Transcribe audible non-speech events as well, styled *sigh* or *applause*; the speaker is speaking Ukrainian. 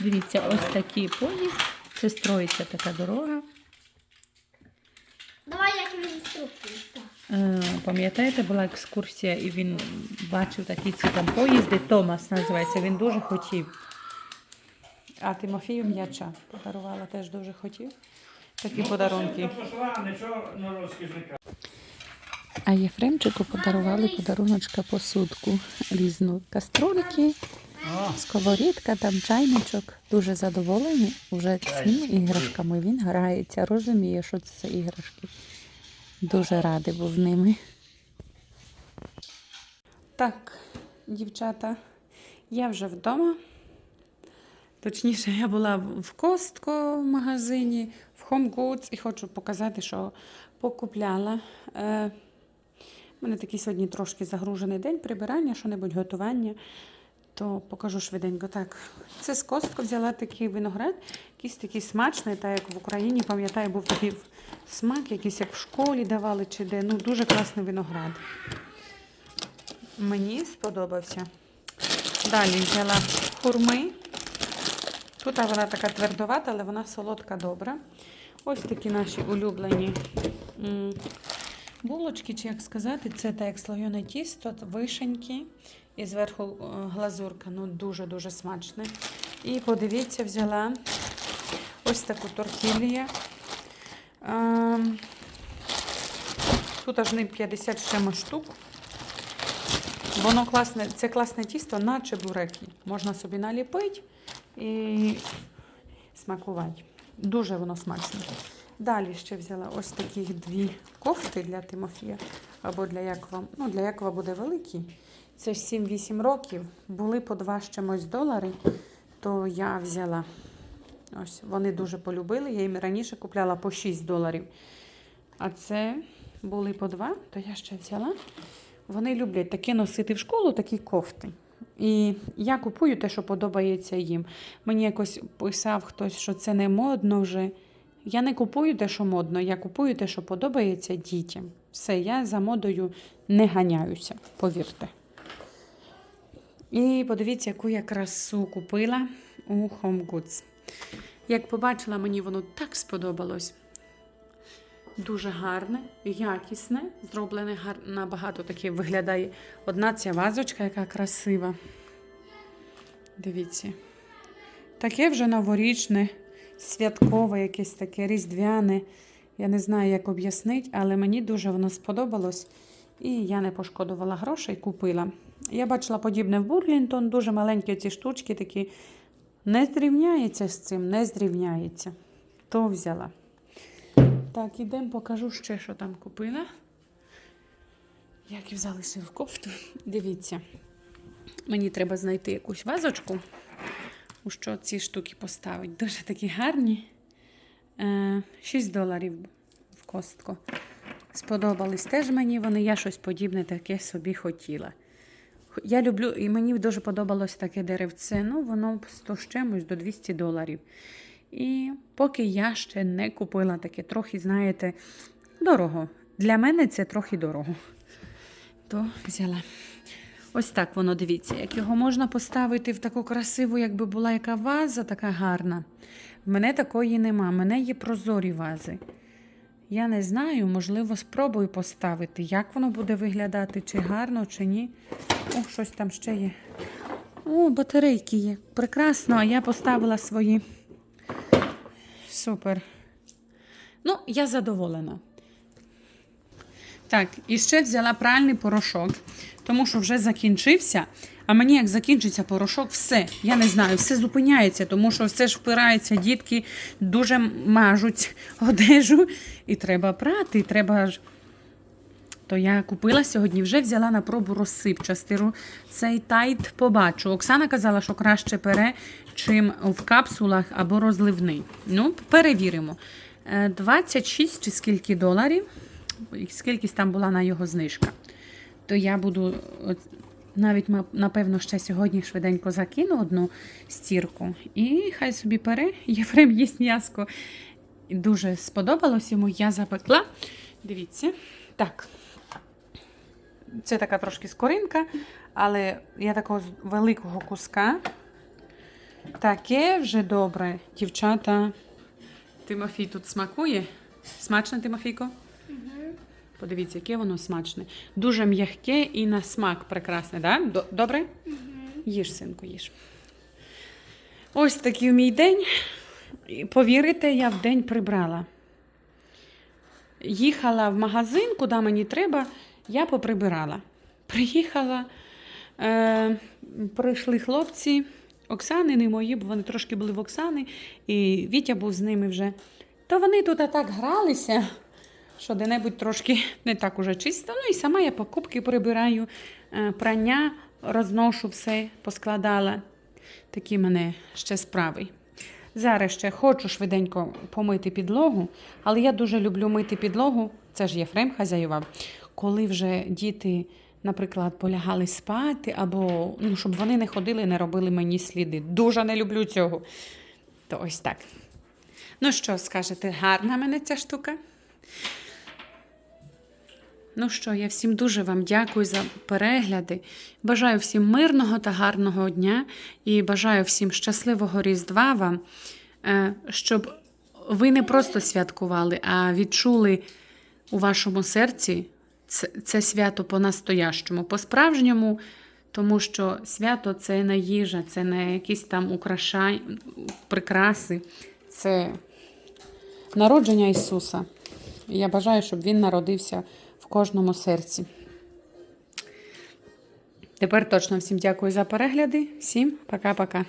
Дивіться, ось такий поїзд. Це строїться така дорога. Давай я тобі інструкцію. Е, Пам'ятаєте, була екскурсія, і він бачив такі ці там поїзди. Томас називається. Він дуже хотів. А Тимофію м'яча подарувала, теж дуже хотів. Такі подарунки. Нічого не. А Єфремчику подарували подаруночка посудку різну каструльки, сковорідка, там чайничок. Дуже задоволений уже цими іграшками. Він грається, розуміє, що це за іграшки. Дуже радий був ними. Так, дівчата, я вже вдома. Точніше, я була в Костко в магазині, в Home Goods і хочу показати, що покупляла. Е, у мене такий сьогодні трошки загружений день прибирання, що-небудь готування. То покажу швиденько. Так, це з Костко взяла такий виноград, якийсь такий смачний, так як в Україні, пам'ятаю, був такий смак, якийсь як в школі давали чи де. Ну, дуже класний виноград. Мені сподобався. Далі взяла хурми. Тут вона така твердовата, але вона солодка добра. Ось такі наші улюблені булочки, чи як сказати, це так як слоєне тісто, вишеньки і зверху е, глазурка. Ну, дуже-дуже смачне. І подивіться, взяла ось таку тортілію. Ем, Тут аж не 50 з чимось штук. Воно класне, це класне тісто, наче буреки. Можна собі наліпити і смакувати. Дуже воно смачне. Далі ще взяла ось таких дві кофти для Тимофія. Або для Якова. Ну, для Якова буде великий. Це ж 7-8 років. Були по 2 з чимось долари, то я взяла. Ось, вони дуже полюбили. Я їм раніше купляла по 6 доларів. А це були по 2, то я ще взяла. Вони люблять таке носити в школу, такі кофти. І я купую те, що подобається їм. Мені якось писав хтось, що це не модно вже. Я не купую те, що модно, я купую те, що подобається дітям. Все, я за модою не ганяюся, повірте. І подивіться, яку я красу купила у Home Goods. Як побачила, мені воно так сподобалось. Дуже гарне, якісне, зроблене гар... набагато таке виглядає. Одна ця вазочка, яка красива. Дивіться. Таке вже новорічне, святкове, якесь таке різдвяне. Я не знаю, як об'яснити, але мені дуже воно сподобалось. І я не пошкодувала грошей, купила. Я бачила подібне в Бурлінтон, дуже маленькі ці штучки такі. Не зрівняється з цим, не зрівняється. То взяла. Так, ідемо, покажу ще, що там купила. Як і залишив кофту. Dивіться. Мені треба знайти якусь вазочку, у що ці штуки поставити. Дуже такі гарні. Е, 6 доларів в костку. Сподобались теж мені вони. Я щось подібне таке собі хотіла. Я люблю, і мені дуже подобалось таке деревце. Ну, воно 100 з чимось до 200 доларів. І поки я ще не купила таке, трохи, знаєте, дорого. Для мене це трохи дорого. То взяла. Ось так воно дивіться, як його можна поставити в таку красиву, якби була яка ваза, така гарна. В мене такої нема. В мене є прозорі вази. Я не знаю, можливо, спробую поставити, як воно буде виглядати, чи гарно, чи ні. О, щось там ще є. О, батарейки є. Прекрасно, а я поставила свої. Супер. Ну, я задоволена. Так, і ще взяла пральний порошок, тому що вже закінчився. А мені, як закінчиться порошок, все. Я не знаю, все зупиняється, тому що все ж впирається, дітки дуже мажуть одежу. І треба прати, і треба ж. То я купила сьогодні, вже взяла на пробу розсипчастиру. Цей тайт побачу. Оксана казала, що краще пере, чим в капсулах або розливний. Ну, перевіримо. Е, 26 чи скільки доларів, скільки там була на його знижка. То я буду от, навіть, напевно, ще сьогодні швиденько закину одну стірку. І хай собі пере. *laughs* Єфрем їсть м'яско. Дуже сподобалось йому, я запекла. Дивіться. Так. Це така трошки скоринка, але я такого великого куска Таке вже добре, дівчата. Тимофій тут смакує. Смачно, Тимофійко? Подивіться, яке воно смачне. Дуже м'яке і на смак прекрасне, да? Добре? Угу. Їж, синку, їж. Ось такий мій день. Повірите, я в день прибрала. Їхала в магазин, куди мені треба, я поприбирала. Приїхала, е, прийшли хлопці, Оксани, не мої, бо вони трошки були в Оксани, і Вітя був з ними вже. То вони тут так гралися, що де-небудь трошки не так уже чисто. Ну і сама я покупки прибираю, е, прання розношу все, поскладала. Такі мене ще справи. Зараз ще хочу швиденько помити підлогу, але я дуже люблю мити підлогу. Це ж Єфрем хазяював. Коли вже діти, наприклад, полягали спати, або ну, щоб вони не ходили, не робили мені сліди. Дуже не люблю цього. То ось так. Ну що, скажете, гарна мене ця штука? Ну що, я всім дуже вам дякую за перегляди. Бажаю всім мирного та гарного дня і бажаю всім щасливого Різдва вам, е, щоб ви не просто святкували, а відчули у вашому серці це, свято по-настоящому, по-справжньому, тому що свято це не їжа, це не якісь там украшай, прикраси, це народження Ісуса. Я бажаю, щоб Він народився в кожному серці. Тепер точно всім дякую за перегляди. Всім пока-пока.